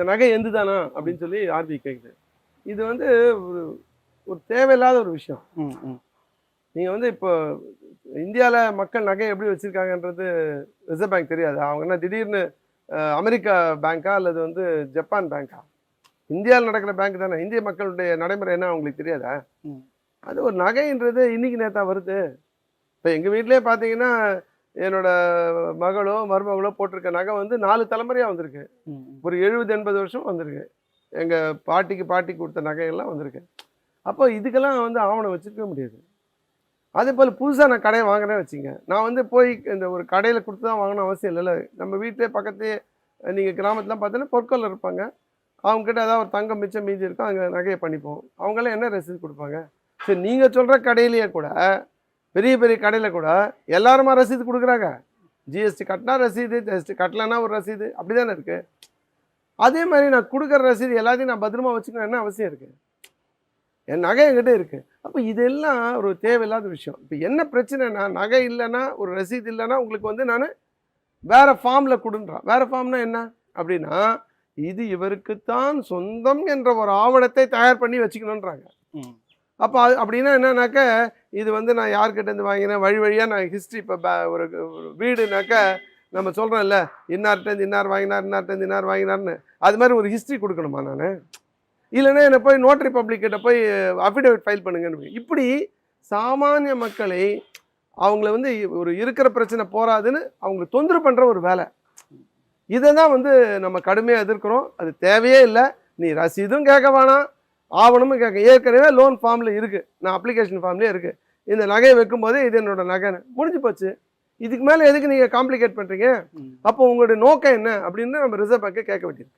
இந்த நகை எந்து தானா அப்படின்னு சொல்லி ஆர்பிஐ கேட்குது இது வந்து ஒரு ஒரு தேவையில்லாத ஒரு விஷயம். நீங்கள் வந்து இப்போ இந்தியாவில் மக்கள் நகை எப்படி வச்சுருக்காங்கன்றது ரிசர்வ் பேங்க் தெரியாது. அவங்க என்ன திடீர்னு அமெரிக்கா பேங்க்கா அல்லது வந்து ஜப்பான் பேங்க்கா இந்தியாவில் நடக்கிற பேங்க் தானே. இந்திய மக்களுடைய நடைமுறை என்ன அவங்களுக்கு தெரியாதா. அது ஒரு நகைன்றது இன்னைக்கு நேத்தா வருது. இப்போ எங்கள் வீட்டிலே பார்த்தீங்கன்னா என்னோட மகளோ மருமகளோ போட்டிருக்க நகை வந்து நாலு தலைமுறையாக வந்திருக்கு. ஒரு எழுபது எண்பது வருஷம் வந்திருக்கு. எங்கள் பாட்டிக்கு பாட்டி கொடுத்த நகையெல்லாம் வந்திருக்கு. அப்போ இதுக்கெல்லாம் வந்து ஆவணம் வச்சுருக்க முடியாது. அதே போல் புதுசாக நான் கடையை வாங்குறேன்னு வச்சுங்க. நான் வந்து போய் இந்த ஒரு கடையில் கொடுத்து தான் வாங்கணும் அவசியம் இல்லைல்ல. நம்ம வீட்டிலே பக்கத்துலேயே நீங்கள் கிராமத்துலாம் பார்த்தீங்கன்னா பொற்கொள்ள இருப்பாங்க. அவங்ககிட்ட ஏதாவது ஒரு தங்கம் மிச்சம் மீதி இருக்கும் அங்கே நகையை பண்ணிப்போம். அவங்களாம் என்ன ரசீது கொடுப்பாங்க? சரி நீங்கள் சொல்கிற கடையிலேயே கூட பெரிய பெரிய கடையில் கூட எல்லாருமா ரசீது கொடுக்குறாங்க. ஜிஎஸ்டி கட்டினா ரசீது ஜிஎஸ்டி கட்டலைன்னா ஒரு ரசீது அப்படி தானே இருக்குது அதே மாதிரி நான் கொடுக்குற ரசீது எல்லாத்தையும் நான் பத்திரமா வச்சுக்கணும் என்ன அவசியம் இருக்குது என் நகை என்கிட்ட இருக்குது அப்போ இதெல்லாம் ஒரு தேவையில்லாத விஷயம். இப்போ என்ன பிரச்சனைனா நகை இல்லைன்னா ஒரு ரசீது இல்லைன்னா உங்களுக்கு வந்து நான் வேறு ஃபார்மில் கொடுன்றான் வேறு ஃபார்ம்னா என்ன? அப்படின்னா இது இவருக்குத்தான் சொந்தம் என்ற ஒரு ஆவணத்தை தயார் பண்ணி வச்சுக்கணுன்றாங்க ம். அப்போ அது அப்படின்னா என்னன்னாக்க இது வந்து நான் யார்கிட்டேருந்து வாங்கினேன்? வழி வழியாக நான் ஹிஸ்ட்ரி இப்போ ஒரு வீடுனாக்க நம்ம சொல்கிறோம்ல இன்னார்கிட்டேருந்து இன்னார் வாங்கினார் இன்னார்கிட்டேருந்து இன்னார் வாங்கினார்னு. அது மாதிரி ஒரு ஹிஸ்ட்ரி கொடுக்கணுமா நான்? இல்லைன்னா என்னை போய் நோட்டரி பப்ளிக்கிட்ட போய் அஃபிடேவிட் ஃபைல் பண்ணுங்கன்னு இப்படி சாமானிய மக்களை அவங்கள வந்து ஒரு இருக்கிற பிரச்சனை போராதுன்னு அவங்களை தொந்தரவு பண்ணுற ஒரு வேலை. இதை தான் வந்து நம்ம கடுமையாக எதிர்க்கிறோம். அது தேவையே இல்லை. நீ ரசீதும் கேட்க வேணாம். ஆவணமும் கேட்க ஏற்கனவே லோன் ஃபார்மில் இருக்குது நான் அப்ளிகேஷன் ஃபார்ம்லேயே இருக்குது இந்த நகையை வைக்கும்போதே இது என்னோட நகைன்னு முடிஞ்சு போச்சு. இதுக்கு மேலே எதுக்கு நீங்கள் காம்ப்ளிகேட் பண்ணுறீங்க. அப்போ உங்களுடைய நோக்கம் என்ன? அப்படின்னு நம்ம ரிசர்வ் பேங்கை கேட்க வேண்டியது